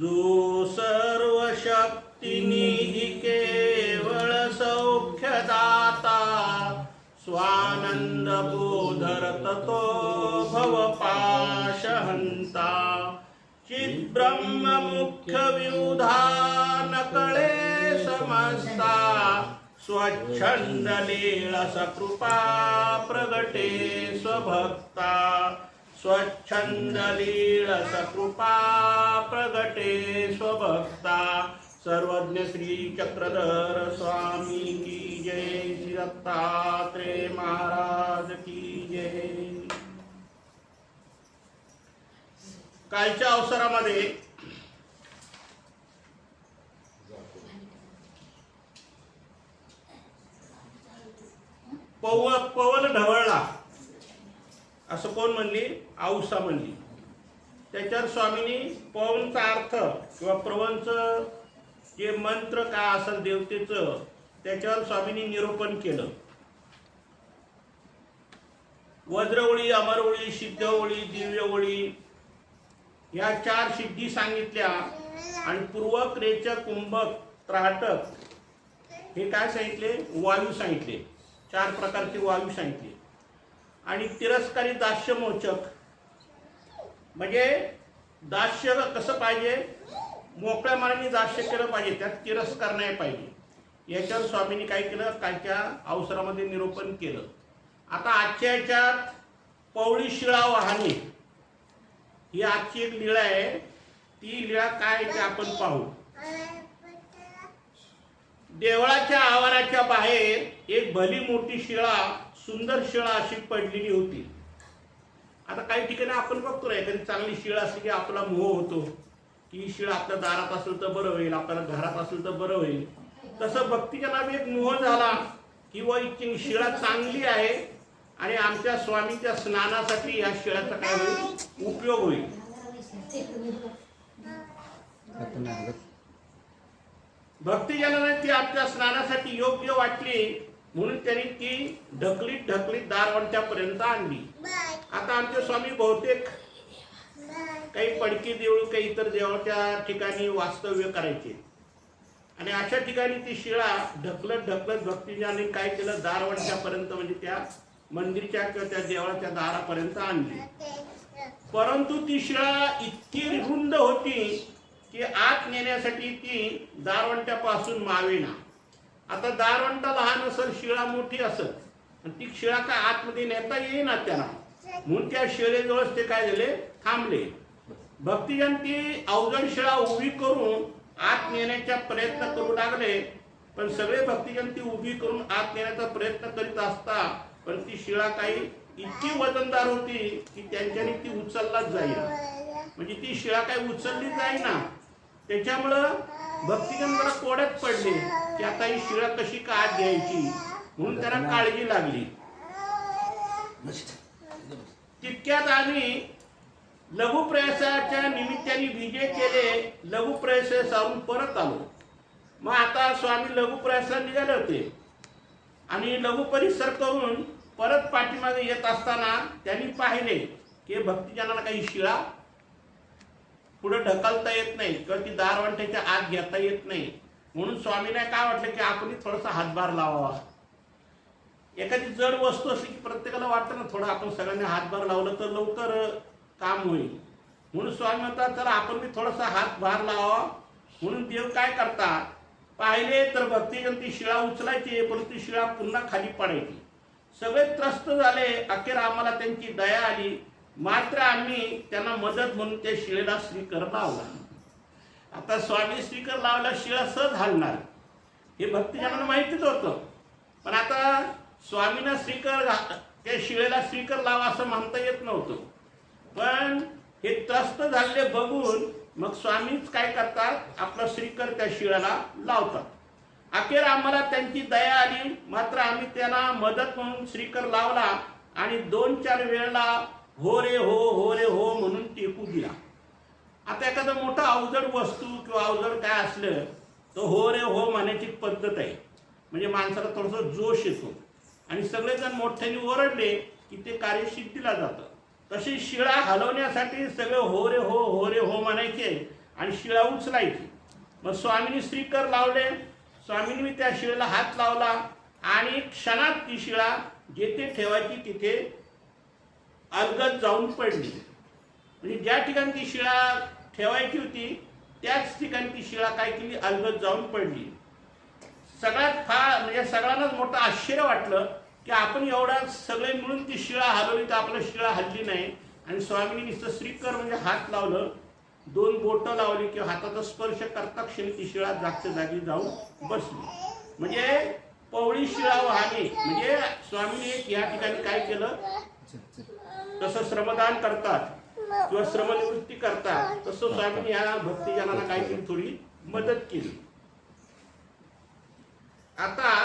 जो सर्व शक्तिनिधी केवळ सौख्यदाता स्वानंद बोधरत तो भवपाशहंता चिद्ब्रह्म मुख्य विधान कळे समस्ता स्वच्छंद लीळस कृपा प्रगटे स्वभक्ता. स्वच्छंद लीळस कृपा प्रगटे स्वभक्ता सर्वज्ञ श्री चक्रधर स्वामी की जय श्री दत्तात्रेय महाराज की जय। कालच्या अवसरामध्ये पव पवन ढवळला. असं कोण म्हणली? औसा म्हणली. त्याच्यावर स्वामींनी पवनचा अर्थ किंवा प्रवंच जे मंत्र काय असेल देवतेचं त्याच्यावर स्वामींनी निरूपण केलं. वज्रवळी अमरवळी सिद्धवळी दिव्यवळी या चार सिद्धी सांगितल्या आणि पूर्वक रेचक कुंभक त्राटक हे काय सांगितले? वायू सांगितले. चार प्रकारचे वायू सांगितले. आणि तिरस्कारी दास्यमोचक. म्हणजे दास्य कसं पाहिजे? मोकळ्या मनाने दास्य केलं पाहिजे त्यात तिरस्कार नाही पाहिजे. याच्यावर स्वामींनी काय केलं? कालच्या अवसरामध्ये निरूपण केलं. आता आजच्या याच्यात पवळी शिळा वाहने ही आजची एक लीळा आहे. ती लीळा काय आहे ते आपण पाहू. देवळाच्या आवाराच्या बाहेर एक भली मोठी शिळा सुंदर शिळा अशी पडलेली होती. आता काही ठिकाणी आपण बघतो ना एखादी चांगली शिळा असली की आपला मोह होतो. की ही शिळा आपल्या दारात असेल तर बरं होईल आपल्याला घरात असेल तर बरं होईल. तसं भक्तीच्या नावी एक मोह झाला की व शिळा चांगली आहे आणि आमच्या स्वामीच्या स्नानासाठी या शिळ्याचा काय होईल? उपयोग होईल. भक्तिजनाने ती आपल्या स्नानासाठी योग्य वाटली. म्हणून त्यांनी ती ढकलीत ढकलीत दारवंट्यापर्यंत आणली. आता आमचे स्वामी बहुतेक काही पडकी देऊळ काही इतर देवळच्या ठिकाणी वास्तव्य करायचे. आणि अशा ठिकाणी ती शिळा ढकलत ढकलत भक्तिजाने काय केलं? दारवंट्यापर्यंत म्हणजे त्या मंदिरच्या किंवा त्या देवळाच्या दारापर्यंत आणली. परंतु ती शिळा इतकी रुंद होती की आत नेण्यासाठी ती दारवंट्यापासून मावेना. आता दारवंटा लहान असेल शिळा मोठी असेल आणि ती शिळा काय आतमध्ये नेता येईना त्यांना. म्हणून त्या शिळेजवळच ते काय झाले? थांबले. भक्तिजन ती अवजड शिळा उभी करून आत नेण्याचा प्रयत्न करू लागले पण सगळे भक्तिजन ती उभी करून आत नेण्याचा प्रयत्न करीत असता पण ती शिळा काही इतकी वजनदार होती की त्यांच्याने ती उचललाच जाईल म्हणजे ती शिळा काही उचलली जाईना. त्याच्यामुळं भक्तिजन जरा कोड्यात पडले की आता ही शिळा कशी काळ घ्यायची म्हणून त्यांना काळजी लागली. तितक्यात आम्ही लघु प्रयासाच्या निमित्ताने विजय केले लघु प्रयास सारून परत आलो. मग आता स्वामी लघु प्रयासाला निघाले होते. आणि लघु परिसर करून परत पाठीमागे येत असताना त्यांनी पाहिले की भक्तिजनाला काही शिळा पुढे ढकलता येत नाही किंवा ती दारवंट्याच्या आत घेता येत नाही. म्हणून स्वामीने काय वाटलं की आपण थोडासा हातभार लावावा. एखादी जड वस्तू असली की प्रत्येकाला वाटतं ना थोडं आपण सगळ्यांनी हातभार लावलं तर लवकर काम होईल. म्हणून स्वामी म्हणतात तर आपण बी थोडासा हातभार लावावा. म्हणून देव काय करतात? पाहिले तर भक्तीजन ती शिळा उचलायची पण ती शिळा पुन्हा खाली पडायची. सगळे त्रस्त झाले अखेर आम्हाला त्यांची दया आली. मात्र आम्ही त्यांना मदत म्हणून त्या शिळेला श्रीकर लावला. आता स्वामी श्रीकर लावला शिळा सहज हलणार हे भक्तजनांना माहितीच होतं. पण आता स्वामींना श्रीकर त्या शिळेला श्रीकर लावा असं म्हणता येत नव्हतं. पण हे त्रस्त झालेले बघून मग स्वामीच काय करतात? आपलं श्रीकर त्या शिळाला लावतात. अखेर आम्हाला त्यांची दया आली. मात्र आम्ही त्यांना मदत म्हणून श्रीकर लावला आणि दोन चार वेळेला हो रे हो हो रे हो म्हणून टेकू दिला. आता एखादं मोठं अवजड वस्तू किंवा अवजड काय असलं तर हो रे हो म्हणायची पद्धत आहे. म्हणजे माणसाला थोडंसं जोश येतो. आणि सगळेजण मोठ्याने ओरडले की ते कार्य सिद्धीला जातं. तशी शिळा हलवण्यासाठी सगळे हो रे हो हो रे हो म्हणायचे आणि शिळा उचलायची. मग स्वामींनी श्रीकर लावले. स्वामींनी मी त्या शिळेला हात लावला आणि क्षणात ती शिळा जेथे ठेवायची तिथे अलगद जाऊन पडली. म्हणजे ज्या ठिकाणी ती शिळा ठेवायची होती त्याच ठिकाणी ती शिळा काय केली? अलगद जाऊन पडली. सगळ्यात फार म्हणजे सगळ्यांनाच मोठं आश्चर्य वाटलं की आपण एवढा सगळे मिळून ती शिळा हलवली तर आपलं शिळा हल्ली नाही. आणि स्वामींनी नुसतं श्रीकर म्हणजे हात लावलं दोन बोटं लावली किंवा हाताचा स्पर्श करता क्षणी ती शिळा जागच्या जागी जाऊन बसली. म्हणजे पवळी शिळा वाहने म्हणजे स्वामीने या ठिकाणी काय केलं? जसं श्रमदान करतात किंवा श्रमनिवृत्ती करतात तसं स्वामींनी या भक्तिजनांना काय केली थोडी मदत केली. आता